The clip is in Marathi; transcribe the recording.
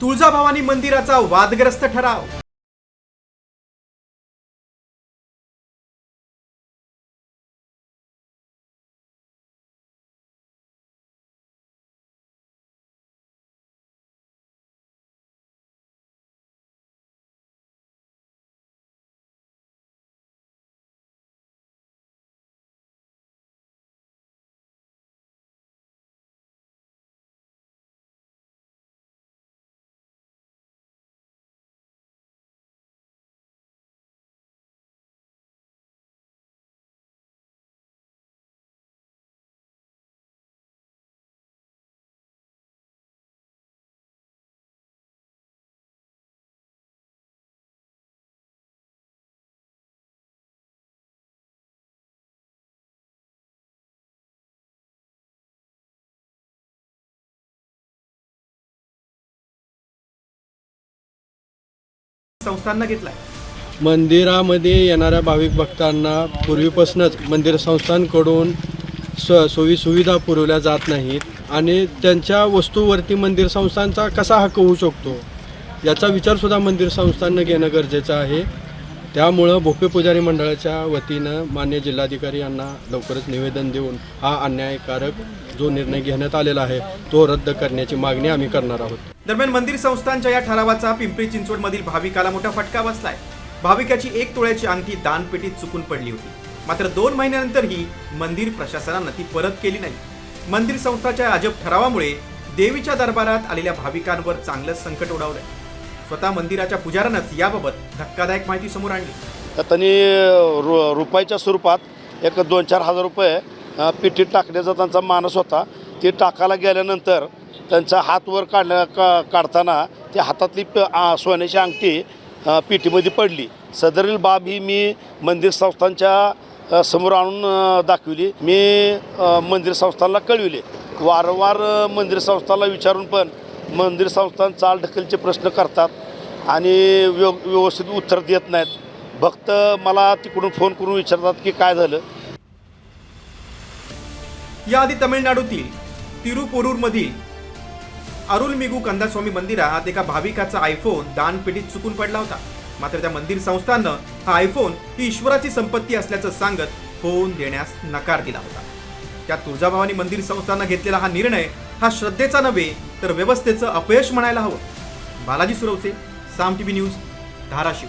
तुळजाभवानी मंदिराचा वादग्रस्त ठराव. संस्थांना घेतलाय? मंदिरामध्ये येणाऱ्या भाविक भक्तांना पूर्वीपासूनच मंदिर संस्थांकडून स सोयी सुविधा पुरवल्या जात नाहीत आणि त्यांच्या वस्तूवरती मंदिर संस्थांचा कसा हक्क होऊ शकतो? याचा विचारसुद्धा मंदिर संस्थांना घेणं गरजेचं आहे. त्यामुळं भोपे पुजारी मंडळाच्या वतीनं मान्य जिल्हाधिकारी यांना लवकरच निवेदन देऊन हा अन्यायकारक जो निर्णय घेण्यात आलेला आहे तो रद्द करण्याची मागणी आम्ही करणार आहोत. दरम्यान मंदिर संस्थांच्या या ठरावाचा पिंपरी चिंचवड मधील भाविकाला मोठा फटका बसलाय. भाविकाची एक तोळ्याची अंगठी दानपेटीत चुकून पडली होती. मात्र दोन महिन्यानंतरही मंदिर प्रशासनानं ती परत केली नाही. मंदिर संस्थाच्या अजब ठरावामुळे देवीच्या दरबारात आलेल्या भाविकांवर चांगलंच संकट ओढवलंय स्वतः मंदिराच्या पुजाऱ्यानंच याबाबत धक्कादायक माहिती समोर आणली. त्यांनी रु रुपयाच्या स्वरूपात एक दोन चार हजार रुपये पिठीत टाकण्याचा त्यांचा मानस होता. ते टाकायला गेल्यानंतर त्यांचा हात वर काढल्या का काढताना त्या हातातली प सोन्याची अंगठी पिठीमध्ये पडली. सदरील बाब ही मी मंदिर संस्थांच्या समोर आणून दाखविली. मी मंदिर संस्थांना कळविले. वारंवार मंदिर संस्थांना विचारून पण मंदिर संस्थान चाल ढकलचे प्रश्न करतात. आणि व्यव व्यवस्थित उत्तर देत नाहीत. भक्त मला तिकडून फोन करून विचारतात की काय झालं. याआधी तमिळनाडूतील तिरुपोरूरमधील अरुलमिगू कंदास्वामी मंदिरात एका भाविकाचा आयफोन दानपेटीत चुकून पडला होता. मात्र त्या मंदिर संस्थांनं हा आयफोन ही ईश्वराची संपत्ती असल्याचं सांगत फोन देण्यास नकार दिला होता. त्या तुळजाभवानी मंदिर संस्थानं घेतलेला हा निर्णय हा श्रद्धेचा नव्हे तर व्यवस्थेचं अपयश म्हणायला हवं. Balaji Suravase Saam TV news Dharashiv.